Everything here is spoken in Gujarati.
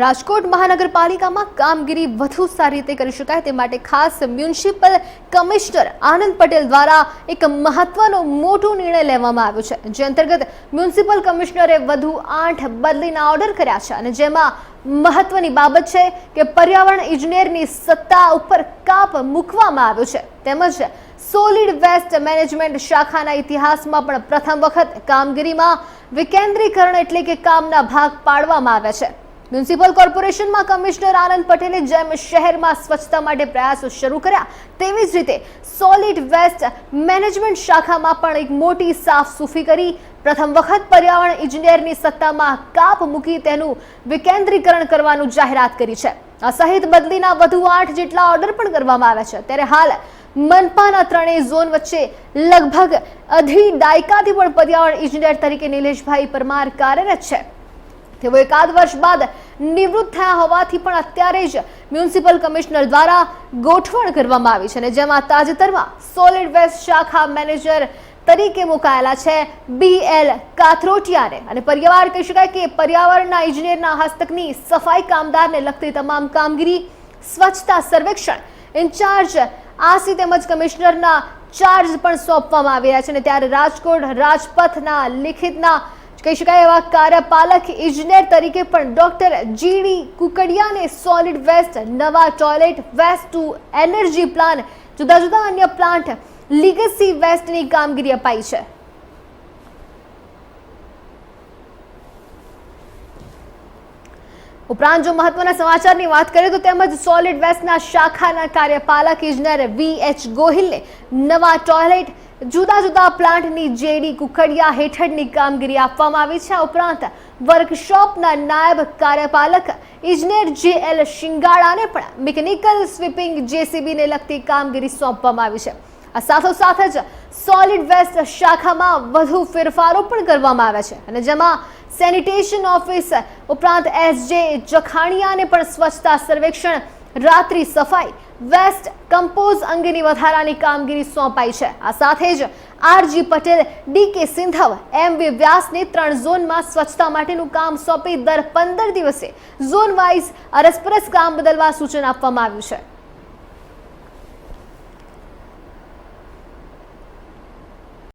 રાજકોટ મહાનગરપાલિકામાં કામગીરી વધુ સારી રીતે કરી શકાય તે માટે ખાસ મ્યુનિસિપલ કમિશનર આનંદ પટેલ દ્વારા એક મહત્વનો મોટો નિર્ણય લેવામાં આવ્યો છે. જે અંતર્ગત મ્યુનિસિપલ કમિશનરે વધુ આઠ બદલીના ઓર્ડર કર્યા છે અને જેમાં મહત્વની બાબત છે કે પર્યાવરણ ઇજનેરની સત્તા ઉપર કાપ મૂકવામાં આવ્યો છે. તેમજ સોલિડ વેસ્ટ મેનેજમેન્ટ શાખાના ઇતિહાસમાં પણ પ્રથમ વખત કામગીરીમાં વિકેન્દ્રીકરણ એટલે કે કામના ભાગ પાડવામાં આવ્યા છે. મ્યુનિસિપલ કોર્પોરેશનમાં કમિશનર આનંદ પટેલે જેમ શહેરમાં સ્વચ્છતા માટે પ્રયાસો શરૂ કર્યા, તેવી જ રીતે સોલિડ વેસ્ટ મેનેજમેન્ટ શાખામાં પણ એક મોટી સાફ સૂફી કરી. પ્રથમ વખત પર્યાવરણ ઇજનેરની સત્તામાં કાપ મૂકી તેનું વિકેન્દ્રીકરણ કરવાનું જાહેરાત કરી છે. આ સહિત બદલીના વધુ આઠ જેટલા ઓર્ડર પણ કરવામાં આવ્યા છે. ત્યારે હાલ મનપાના ત્રણેય ઝોન વચ્ચે લગભગ અઢી દાયકાથી પણ પર્યાવરણ ઇજનેર તરીકે નિલેશભાઈ પરમાર કાર્યરત છે. તેઓ એકાદ વર્ષ બાદ નિવૃત્ત થયા હોવાથી પણ અત્યારે જ મ્યુનિસિપલ કમિશનર દ્વારા ગોઠવણ કરવામાં આવી છે અને જેમાં તાજેતરમાં સોલિડ વેસ્ટ શાખા મેનેજર તરીકે મુકાયેલા છે બી એલ કાથરોટિયાને. અને પર્યાવરણ કહી શકાય કે પર્યાવરણના ઇજનેરના હસ્તકની સફાઈ કામદારને લગતી તમામ કામગીરી, સ્વચ્છતા સર્વેક્ષણ, ઇન્ચાર્જ આસી તેમજ કમિશનરના ચાર્જ પણ સોંપવામાં આવી રહ્યા છે અને ત્યારે રાજકોટ રાજપથના, લિખિતના કહી શકાય એવા કાર્યપાલક ઇજનેર તરીકે પણ ડોક્ટર જીડી કુકડિયાને સોલિડ વેસ્ટ નવા toilet waste to energy plan જુદા જુદા અન્ય પ્લાન્ટ લીગસી વેસ્ટની કામગીરી અપાઈ છે. ઉપરાંત જો મહત્વના સમાચારની વાત કરીએ તો તેમજ સોલિડ વેસ્ટના શાખાના કાર્યપાલક ઇજનેર વી એચ ગોહિલને નવા ટોયલેટ જુદા જુદા પ્લાન્ટની જેડી કુકડિયા હેઠળની કામગીરી આપવામાં આવી છે. આ ઉપરાંત વર્કશોપના નાયબ કાર્યપાલક ઇજનેર જે એલ શિંગાળાને પણ મિકેનિકલ સ્વીપિંગ જેસીબીને લગતી કામગીરી સોંપવામાં આવી છે. આ સાથોસાથ જ સોલિડ વેસ્ટ શાખામાં વધુ ફેરફારો પણ કરવામાં આવ્યા છે. અને જેમાં સેનિટેશન ઓફિસ ઉપરાંત એસજે જખાણિયાને પણ સ્વચ્છતા સર્વેક્ષણ, રાત્રિ સફાઈ વેસ્ટ કમ્પોઝ અંગેની વધારાની કામગીરી સોંપાઈ છે. આ સાથે જ આરજી પટેલ ડી કે સિંધવ એમ વી વ્યાસને ત્રણ ઝોનમાં સ્વચ્છતા માટેનું કામ સોંપી દર પંદર દિવસે ઝોન વાઇઝ અરસપરસ કામ બદલવા સૂચન આપવામાં આવ્યું છે.